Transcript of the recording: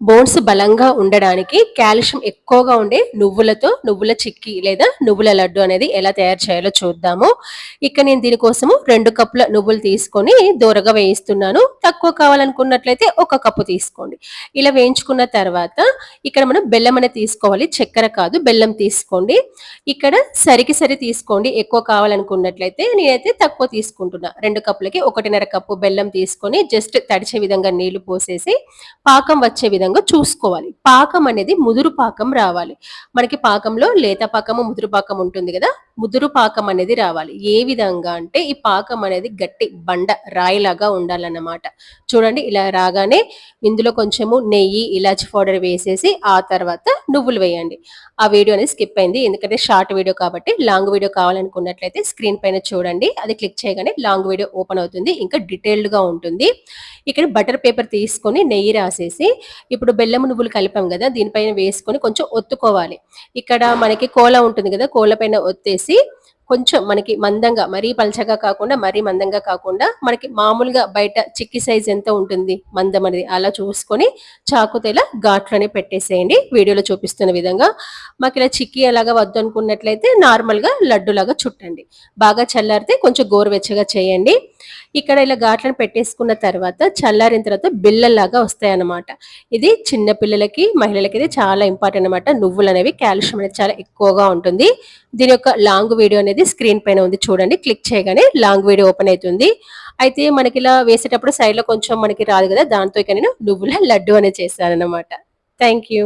Bones బలంగా ఉండడానికి calcium ఎక్కువగా ఉండే నువ్వులతో నువ్వుల చిక్కీ లేదా నువ్వుల లడ్డు అనేది ఎలా తయారు చేయాలో చూద్దాము. ఇక్కడ నేను దీనికోసము రెండు కప్పుల నువ్వులు తీసుకొని దూరగా వేయిస్తున్నాను. తక్కువ కావాలనుకున్నట్లయితే ఒక కప్పు తీసుకోండి. ఇలా వేయించుకున్న తర్వాత ఇక్కడ మనం బెల్లం అనేది తీసుకోవాలి. చక్కెర కాదు బెల్లం తీసుకోండి. ఇక్కడ సరికి సరి తీసుకోండి. ఎక్కువ కావాలనుకున్నట్లయితే నేనైతే తక్కువ తీసుకుంటున్నా. రెండు కప్పులకి ఒకటిన్నర కప్పు బెల్లం తీసుకొని జస్ట్ తడిచే విధంగా నీళ్ళు పోసేసి పాకం వచ్చే విధంగా చూసుకోవాలి. పాకం అనేది ముదురు పాకం రావాలి. మనకి పాకంలో లేత పాకము ముదురు పాకం ఉంటుంది కదా? ముదురు పాకం అనేది రావాలి. ఏ విధంగా అంటే ఈ పాకం అనేది గట్టి బండ రాయిలాగా ఉండాలన్నమాట. చూడండి ఇలా రాగానే ఇందులో కొంచెము నెయ్యి ఇలాచి పౌడర్ వేసేసి ఆ తర్వాత నువ్వులు వేయండి. ఆ వీడియో అనేది స్కిప్ అయింది. ఎందుకంటే షార్ట్ వీడియో కాబట్టి లాంగ్ వీడియో కావాలనుకున్నట్లయితే స్క్రీన్ పైన చూడండి. అది క్లిక్ చేయగానే లాంగ్ వీడియో ఓపెన్ అవుతుంది. ఇంకా డీటెయిల్డ్గా ఉంటుంది. ఇక్కడ బటర్ పేపర్ తీసుకొని నెయ్యి రాసేసి ఇప్పుడు బెల్లం నువ్వులు కలిపాం కదా దీనిపైన వేసుకొని కొంచెం ఒత్తుకోవాలి. ఇక్కడ మనకి కోల ఉంటుంది కదా కోల పైన ఒత్తేసి కొంచెం మనకి మందంగా మరీ పలచగా కాకుండా మరీ మందంగా కాకుండా మనకి మామూలుగా బయట చిక్కి సైజ్ ఎంత ఉంటుంది మందం అనేది అలా చూసుకొని చాకుతో ఇలా ఘాట్లోనే పెట్టేసేయండి. వీడియోలో చూపిస్తున్న విధంగా మాకు ఇలా చిక్కి అలాగా వద్దు అనుకున్నట్లయితే నార్మల్గా లడ్డులాగా చుట్టండి. బాగా చల్లారితే కొంచెం గోరువెచ్చగా చేయండి. ఇక్కడ ఇలా ఘాట్లను పెట్టేసుకున్న తర్వాత చల్లారిన తర్వాత బిళ్ళల్లాగా వస్తాయి అన్నమాట ఇది చిన్న పిల్లలకి మహిళలకి ఇది చాలా ఇంపార్టెంట్ అనమాట నువ్వులు అనేవి కాల్షియం అనేది చాలా ఎక్కువగా ఉంటుంది. దీని యొక్క లాంగ్ వీడియో అనేది స్క్రీన్ పైన ఉంది చూడండి క్లిక్ చేయగానే లాంగ్ వీడియో ఓపెన్ అవుతుంది. అయితే మనకి ఇలా వేసేటప్పుడు సైడ్లో కొంచెం మనకి రాదు కదా దాంతో ఇక నేను నువ్వుల లడ్డు అనేది చేశాను అనమాట థ్యాంక్ యూ.